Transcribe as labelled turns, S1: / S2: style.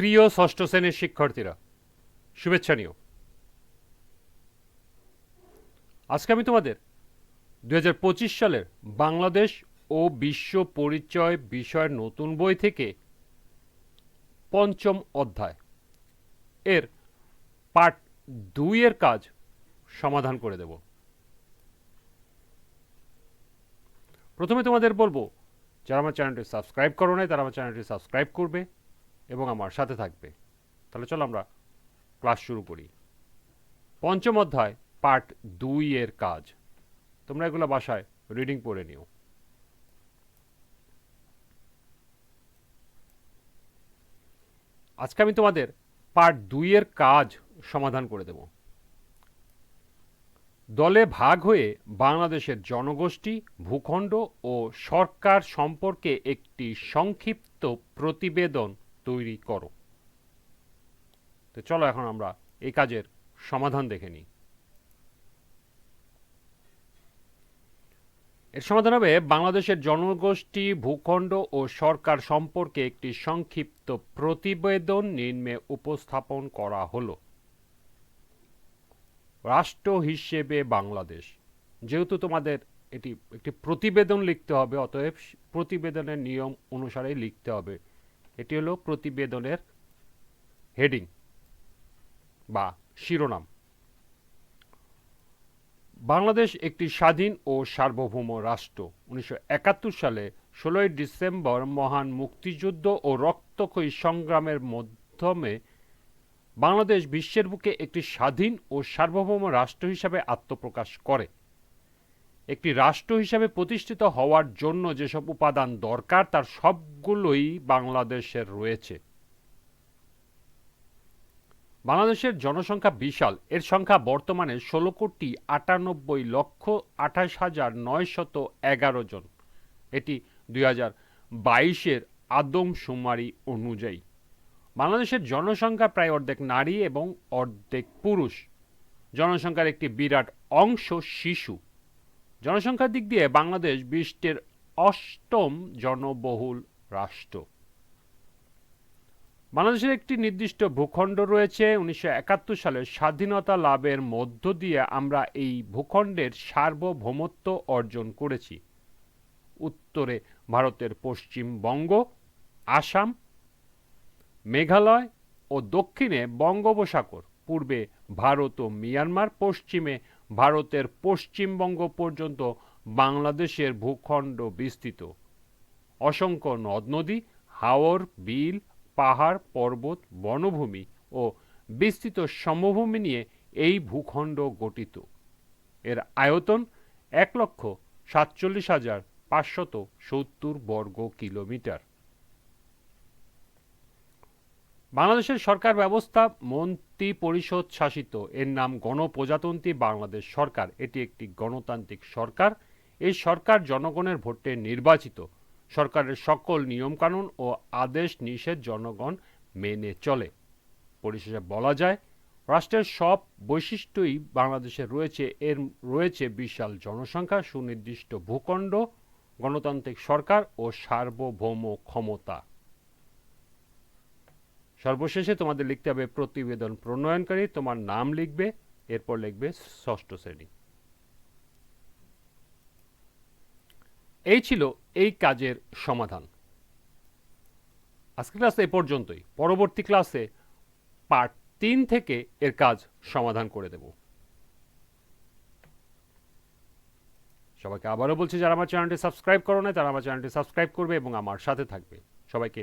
S1: প্রিয় ষষ্ঠ শ্রেণির শিক্ষার্থীরা, শুভেচ্ছা নিও। আজকে আমি তোমাদের দু হাজার পঁচিশ সালের বাংলাদেশ ও বিশ্ব পরিচয় বিষয়ের নতুন বই থেকে পঞ্চম অধ্যায় এর পার্ট দুইয়ের কাজ সমাধান করে দেব। প্রথমে তোমাদের বলব, যারা আমার চ্যানেলটি সাবস্ক্রাইব করো নাই, তারা আমার চ্যানেলটি সাবস্ক্রাইব করবে। এবং আমার সাথে থাকবে। তাহলে চলো আমরা ক্লাস শুরু করি। পঞ্চম অধ্যায়, পার্ট দুই এর কাজ। তোমরা এগুলো বাসায় রিডিং পড়ে নিও। আজকে আমি তোমাদের পার্ট দুইয়ের কাজ সমাধান করে দেব। দলে ভাগ হয়ে বাংলাদেশের জনগোষ্ঠী, ভূখণ্ড ও সরকার সম্পর্কে একটি সংক্ষিপ্ত প্রতিবেদন তৈরি করো। তো চলো এখন আমরা এই কাজের সমাধান দেখে নিই। এর সমাধান হবে বাংলাদেশের জনগোষ্ঠী, ভূখণ্ড ও সরকার সম্পর্কে একটি সংক্ষিপ্ত প্রতিবেদন নিম্নে উপস্থাপন করা হলো। রাষ্ট্র হিসেবে বাংলাদেশ। যেহেতু তোমাদের এটি একটি প্রতিবেদন লিখতে হবে, অতএব প্রতিবেদনের নিয়ম অনুসারে লিখতে হবে। এটি হলো প্রতিবেদনের হেডিং বা শিরোনাম। বাংলাদেশ একটি স্বাধীন ও সার্বভৌম রাষ্ট্র। উনিশশো একাত্তর সালে ষোলোই ডিসেম্বর মহান মুক্তিযুদ্ধ ও রক্তক্ষয়ী সংগ্রামের মাধ্যমে বাংলাদেশ বিশ্বের বুকে একটি স্বাধীন ও সার্বভৌম রাষ্ট্র হিসাবে আত্মপ্রকাশ করে। একটি রাষ্ট্র হিসাবে প্রতিষ্ঠিত হওয়ার জন্য যেসব উপাদান দরকার, তার সবগুলোই বাংলাদেশের রয়েছে। বাংলাদেশের জনসংখ্যা বিশাল। এর সংখ্যা বর্তমানে ষোলো কোটি আটানব্বই লক্ষ আঠাশ হাজার নয়শত এগারো জন। এটি দুই হাজার বাইশের আদমশুমারি অনুযায়ী। বাংলাদেশের জনসংখ্যা প্রায় অর্ধেক নারী এবং অর্ধেক পুরুষ। জনসংখ্যার একটি বিরাট অংশ শিশু। জনসংখ্যার দিক দিয়ে বাংলাদেশ বিশ্বের অষ্টম জনবহুল রাষ্ট্র। বাংলাদেশের একটি নির্দিষ্ট ভূখণ্ড রয়েছে। উনিশশো সালের স্বাধীনতা লাভের মধ্য দিয়ে আমরা এই ভূখণ্ডের সার্বভৌমত্ব অর্জন করেছি। উত্তরে ভারতের পশ্চিমবঙ্গ আসাম, মেঘালয় ও দক্ষিণে বঙ্গোপসাগর, পূর্বে ভারত ও মিয়ানমার, পশ্চিমে ভারতের পশ্চিমবঙ্গ পর্যন্ত বাংলাদেশের ভূখণ্ড বিস্তৃত। অসংখ্য নদ নদী, হাওর, বিল, পাহাড়, পর্বত, বনভূমি ও বিস্তৃত সমভূমি নিয়ে এই ভূখণ্ড গঠিত। এর আয়তন এক লক্ষ সাতচল্লিশ হাজার পাঁচশত সত্তর বর্গ কিলোমিটার। বাংলাদেশের সরকার ব্যবস্থা মন্ত্রী পরিষদ শাসিত। এর নাম গণপ্রজাতন্ত্রী বাংলাদেশ সরকার। এটি একটি গণতান্ত্রিক সরকার। এই সরকার জনগণের ভোটে নির্বাচিত। সরকারের সকল নিয়মকানুন ও আদেশ নিষেধ জনগণ মেনে চলে। পরিশেষে বলা যায়, রাষ্ট্রের সব বৈশিষ্ট্যই বাংলাদেশে রয়েছে। এর রয়েছে বিশাল জনসংখ্যা, সুনির্দিষ্ট ভূখণ্ড, গণতান্ত্রিক সরকার ও সার্বভৌম ক্ষমতা। সর্বশেষে তোমাদের লিখতে হবে প্রতিবেদন প্রণয়নকারী, তোমার নাম লিখবে, এরপর লিখবে ষষ্ঠ শ্রেণি। এই ছিল এই কাজের সমাধান। আজকের ক্লাস এ পর্যন্তই। পরবর্তী ক্লাসে পার্ট তিন থেকে এর কাজ সমাধান করে দেব। সবাইকে আবারও বলছি, যারা আমার চ্যানেলটি সাবস্ক্রাইব করো না তারা আমার চ্যানেলটি সাবস্ক্রাইব করবে এবং আমার সাথে থাকবে। সবাইকে